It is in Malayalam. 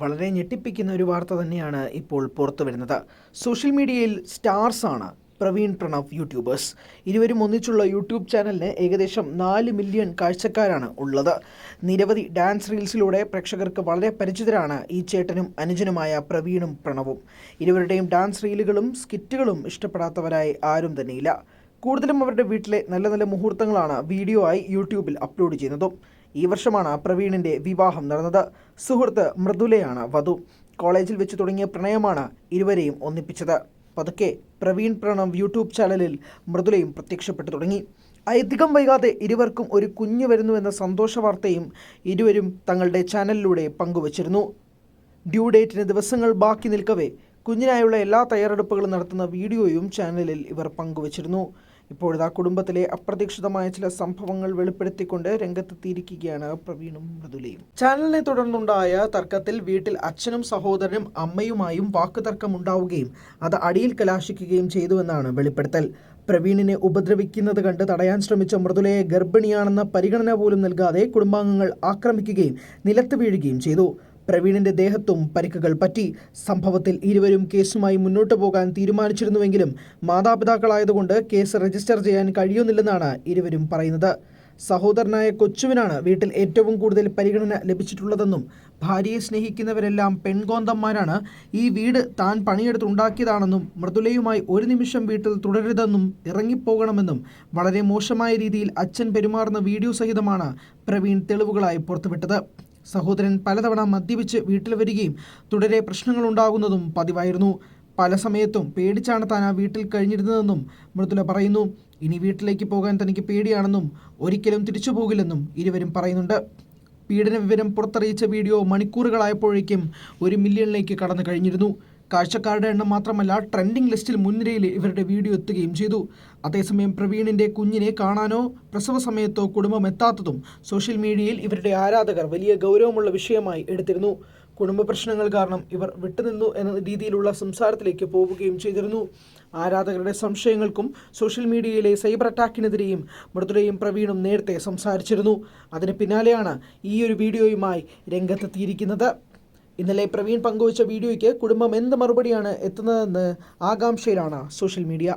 വളരെ ഞെട്ടിപ്പിക്കുന്ന ഒരു വാർത്ത തന്നെയാണ് ഇപ്പോൾ പുറത്തു വരുന്നത്. സോഷ്യൽ മീഡിയയിൽ സ്റ്റാർസ് ആണ് പ്രവീൺ പ്രണവ് യൂട്യൂബേഴ്സ്. ഇരുവരും ഒന്നിച്ചുള്ള യൂട്യൂബ് ചാനലിന് ഏകദേശം നാല് മില്യൺ കാഴ്ചക്കാരാണ് ഉള്ളത്. നിരവധി ഡാൻസ് റീൽസിലൂടെ പ്രേക്ഷകർക്ക് വളരെ പരിചിതരാണ് ഈ ചേട്ടനും അനുജനുമായ പ്രവീണും പ്രണവും. ഇരുവരുടെയും ഡാൻസ് റീലുകളും സ്കിറ്റുകളും ഇഷ്ടപ്പെടാത്തവരായി ആരും തന്നെയില്ല. കൂടുതലും അവരുടെ വീട്ടിലെ നല്ല നല്ല മുഹൂർത്തങ്ങളാണ് വീഡിയോ ആയി യൂട്യൂബിൽ അപ്ലോഡ് ചെയ്യുന്നതും. ഈ വർഷമാണ് പ്രവീണിന്റെ വിവാഹം നടന്നത്. സുഹൃത്ത് മൃദുലയാണ് വധു. കോളേജിൽ വെച്ച് തുടങ്ങിയ പ്രണയമാണ് ഇരുവരെയും ഒന്നിപ്പിച്ചത്. പതുക്കെ പ്രവീൺ പ്രണവ് യൂട്യൂബ് ചാനലിൽ മൃദുലയും പ്രത്യക്ഷപ്പെട്ടു തുടങ്ങി. അധികം വൈകാതെ ഇരുവർക്കും ഒരു കുഞ്ഞ് വരുന്നുവെന്ന സന്തോഷ വാർത്തയും ഇരുവരും തങ്ങളുടെ ചാനലിലൂടെ പങ്കുവച്ചിരുന്നു. ഡ്യൂ ഡേറ്റിന് ദിവസങ്ങൾ ബാക്കി നിൽക്കവേ കുഞ്ഞിനായുള്ള എല്ലാ തയ്യാറെടുപ്പുകളും നടത്തുന്ന വീഡിയോയും ചാനലിൽ ഇവർ പങ്കുവച്ചിരുന്നു. ഇപ്പോഴിതാ കുടുംബത്തിലെ അപ്രതീക്ഷിതമായ ചില സംഭവങ്ങൾ വെളിപ്പെടുത്തിക്കൊണ്ട് രംഗത്തെത്തിയിരിക്കുകയാണ് പ്രവീണും മൃദുലയും. ചാനലിനെ തുടർന്നുണ്ടായ തർക്കത്തിൽ വീട്ടിൽ അച്ഛനും സഹോദരനും അമ്മയുമായും വാക്കുതർക്കം ഉണ്ടാവുകയും അത് അടിയിൽ കലാശിക്കുകയും ചെയ്തുവെന്നാണ് വെളിപ്പെടുത്തൽ. പ്രവീണിനെ ഉപദ്രവിക്കുന്നത് കണ്ട് തടയാൻ ശ്രമിച്ച മൃദുലയെ ഗർഭിണിയാണെന്ന പരിഗണന പോലും നൽകാതെ കുടുംബാംഗങ്ങൾ ആക്രമിക്കുകയും നിലത്ത് വീഴുകയും ചെയ്തു. പ്രവീണിന്റെ ദേഹത്തും പരിക്കുകൾ പറ്റി. സംഭവത്തിൽ ഇരുവരും കേസുമായി മുന്നോട്ട് പോകാൻ തീരുമാനിച്ചിരുന്നുവെങ്കിലും മാതാപിതാക്കളായതുകൊണ്ട് കേസ് രജിസ്റ്റർ ചെയ്യാൻ കഴിയുന്നില്ലെന്നാണ് ഇരുവരും പറയുന്നത്. സഹോദരനായ കൊച്ചുവിനാണ് വീട്ടിൽ ഏറ്റവും കൂടുതൽ പരിഗണന ലഭിച്ചിട്ടുള്ളതെന്നും ഭാര്യയെ സ്നേഹിക്കുന്നവരെല്ലാം പെൺകോന്തന്മാരാണ് ഈ വീട് താൻ പണിയെടുത്തുണ്ടാക്കിയതാണെന്നും മൃദുലയുമായി ഒരു നിമിഷം വീട്ടിൽ തുടരരുതെന്നും ഇറങ്ങിപ്പോകണമെന്നും വളരെ മോശമായ രീതിയിൽ അച്ഛൻ പെരുമാറുന്ന വീഡിയോ സഹിതമാണ് പ്രവീൺ തെളിവുകളായി പുറത്തുവിട്ടത്. സഹോദരൻ പലതവണ മദ്യപിച്ച് വീട്ടിൽ വരികയും തുടരെ പ്രശ്നങ്ങളുണ്ടാകുന്നതും പതിവായിരുന്നു. പല സമയത്തും പേടിച്ചാണ് താൻ ആ വീട്ടിൽ കഴിഞ്ഞിരുന്നതെന്നും മൃദുല പറയുന്നു. ഇനി വീട്ടിലേക്ക് പോകാൻ തനിക്ക് പേടിയാണെന്നും ഒരിക്കലും തിരിച്ചു പോകില്ലെന്നും ഇരുവരും പറയുന്നുണ്ട്. പീഡന വിവരം പുറത്തറിയിച്ച വീഡിയോ മണിക്കൂറുകളായപ്പോഴേക്കും ഒരു മില്യണിലേക്ക് കടന്നു കഴിഞ്ഞിരുന്നു. കാഴ്ചക്കാരുടെ എണ്ണം മാത്രമല്ല ട്രെൻഡിംഗ് ലിസ്റ്റിൽ മുൻനിരയിൽ ഇവരുടെ വീഡിയോ എത്തുകയും ചെയ്തു. അതേസമയം പ്രവീണിന്റെ കുഞ്ഞിനെ കാണാനോ പ്രസവ സമയത്തോ കുടുംബം എത്താത്തതും സോഷ്യൽ മീഡിയയിൽ ഇവരുടെ ആരാധകർ വലിയ ഗൗരവമുള്ള വിഷയമായി എടുത്തിരുന്നു. കുടുംബ പ്രശ്നങ്ങൾ കാരണം ഇവർ വിട്ടുനിന്നു എന്ന രീതിയിലുള്ള സംസാരത്തിലേക്ക് പോവുകയും ചെയ്തിരുന്നു. ആരാധകരുടെ സംശയങ്ങൾക്കും സോഷ്യൽ മീഡിയയിലെ സൈബർ അറ്റാക്കിനെതിരെയും മൃദുരയും പ്രവീണും നേരത്തെ സംസാരിച്ചിരുന്നു. അതിന് പിന്നാലെയാണ് ഈ ഒരു വീഡിയോയുമായി രംഗത്തെത്തിയിരിക്കുന്നത്. ഇന്നലെ പ്രവീൺ പങ്കുവച്ച വീഡിയോയ്ക്ക് കുടുംബം എന്ത് മറുപടിയാണ് എത്തുന്നതെന്ന് ആകാംക്ഷയിലാണ് സോഷ്യൽ മീഡിയ.